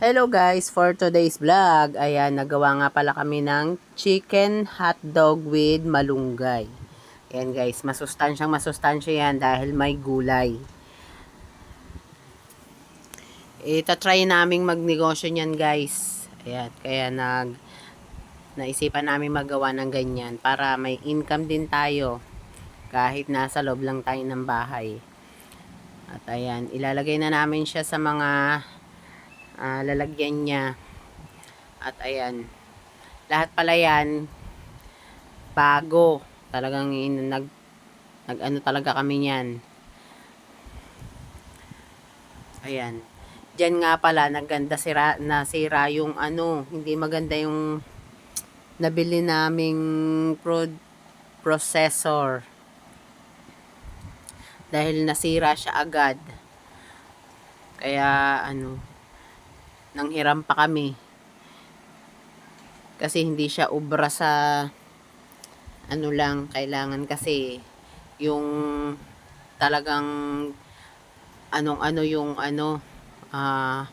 Hello guys, for today's vlog, ayan, nagawa nga pala kami ng chicken hotdog with malunggay. Ayan guys, masustansyang masustansya yan dahil may gulay. Ita-try naming magnegosyo niyan guys. Ayan, kaya nag naisipan namin magawa ng ganyan para may income din tayo kahit nasa loob lang tayo ng bahay. At ayan, ilalagay na namin siya sa mga ah, lalagyan niya. At ayan, lahat pala yan bago. Talagang in, nag nag ano talaga kami niyan. Ayan. Diyan nga pala naganda sira nasira yung ano, hindi maganda yung nabili naming pro, processor. Dahil nasira siya agad. Kaya ano, nanghiram pa kami. Kasi hindi siya ubra sa ano lang, kailangan kasi yung talagang anong ano yung ano ah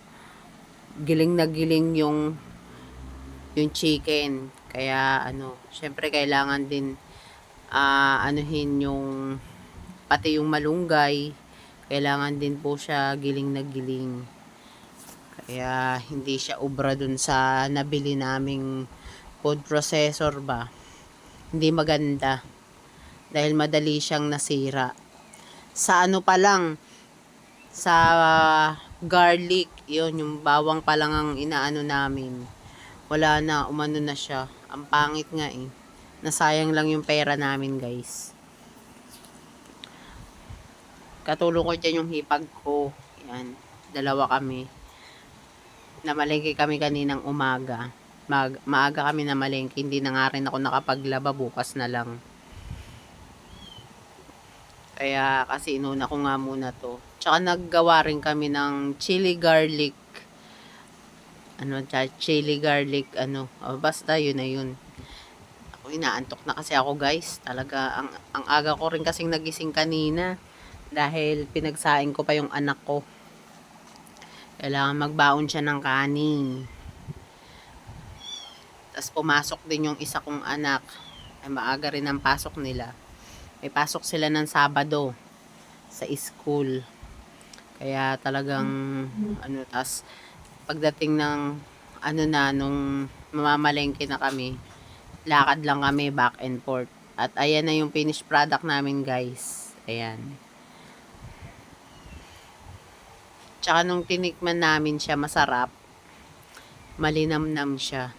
giling na giling yung yung chicken. Kaya ano, syempre kailangan din ah anuhin yung pati yung malunggay, kailangan din po siya giling na giling. Kaya hindi siya ubra dun sa nabili naming food processor ba. Hindi maganda. Dahil madali siyang nasira. Sa ano pa lang, sa garlic, yun, yung bawang pa lang ang inaano namin. Wala na, umano na siya. Ang pangit nga eh. Nasayang lang yung pera namin guys. Katulong ko dyan yung hipag ko. Yan, dalawa kami namalengke kami kaninang umaga. Mag, maaga kami namalengke, hindi na nga rin ako nakapaglaba bukas na lang. Kaya kasi inuna ko nga muna to. Tsaka naggawa rin kami ng chili garlic. Ano, chili garlic, ano. Oh, basta yun na yun. Ako inaantok na kasi ako guys. Talaga, ang, ang aga ko rin kasing nagising kanina. Dahil pinagsaing ko pa yung anak ko. Kailangan magbaon siya ng kanin. Tapos pumasok din yung isa kong anak. Ay maaga rin ang pasok nila. May pasok sila ng Sabado sa school. Kaya talagang ano tas pagdating ng ano na nung mamamalengke na kami, lakad lang kami back and forth. At ayan na yung finished product namin, guys. Ayan. Tsaka nung tinikman namin siya, masarap. Malinamnam siya.